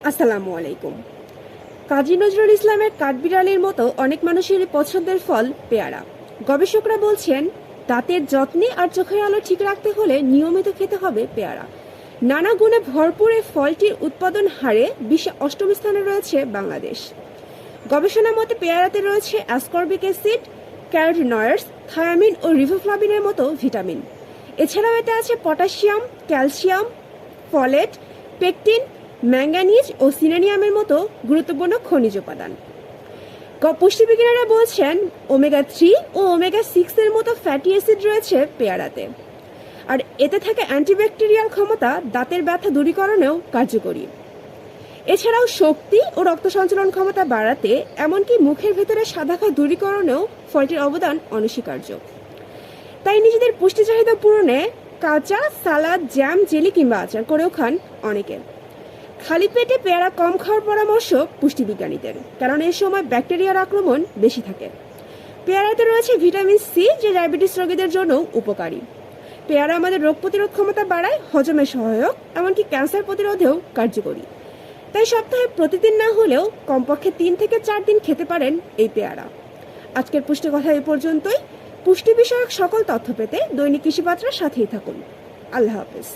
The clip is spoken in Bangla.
আসসালামু আলাইকুম। কাজী নজরুল ইসলামের কাঠবিড়ালির মতো অনেক মানুষেরই পছন্দের ফল পেয়ারা। গবেষকরা বলছেন, দাঁতের যত্নে আর চোখের আলো ঠিক রাখতে হলে নিয়মিত খেতে হবে পেয়ারা। নানা গুণে ভরপুর এই ফলটির উৎপাদন হারে বিশ্বে অষ্টম স্থানে রয়েছে বাংলাদেশ। গবেষণা মতে পেয়ারাতে রয়েছে অ্যাসকর্বিক অ্যাসিড, ক্যারোটিনয়েডস, থায়ামিন ও রিভোফ্লাভিনের মতো ভিটামিন। এছাড়াও এতে আছে potassium, calcium, folate, pectin manganese ও সিনানিয়ামের মতো গুরুত্বপূর্ণ খনিজ উপাদান। পুষ্টিবিজ্ঞানীরা বলছেন ওমেগা থ্রি ও ওমেগা সিক্স এর মতো ফ্যাটি অ্যাসিড রয়েছে পেয়ারাতে। আর এতে থাকে অ্যান্টিব্যাকটেরিয়াল ক্ষমতা দাঁতের ব্যথা দূরীকরণেও কার্যকরী। এছাড়াও শক্তি ও রক্ত সঞ্চালন ক্ষমতা বাড়াতে, এমনকি মুখের ভেতরে সাদা খায় দূরীকরণেও ফলটির অবদান অনস্বীকার্য। তাই নিজেদের পুষ্টি চাহিদা পূরণে কাঁচা, সালাদ, জ্যাম, জেলি কিংবা আচার করেও খান অনেকে। খালি পেটে পেয়ারা কম খাওয়ার পরামর্শ পুষ্টিবিজ্ঞানীদের, কারণ এই সময় ব্যাকটেরিয়ার আক্রমণ বেশি থাকে। পেয়ারাতে রয়েছে ভিটামিন সি, যে ডায়াবেটিস রোগীদের জন্য উপকারী। পেয়ারা আমাদের রোগ প্রতিরোধ ক্ষমতা বাড়ায়, হজমে সহায়ক, এমনকি ক্যান্সার প্রতিরোধেও কার্যকরী। তাই সপ্তাহে প্রতিদিন না হলেও কমপক্ষে তিন থেকে চার দিন খেতে পারেন এই পেয়ারা। আজকের পুষ্টি কথা এ পর্যন্তই। পুষ্টি বিষয়ক সকল তথ্য পেতে দৈনিক কৃষি বার্তার সাথেই থাকুন। আল্লাহ হাফেজ।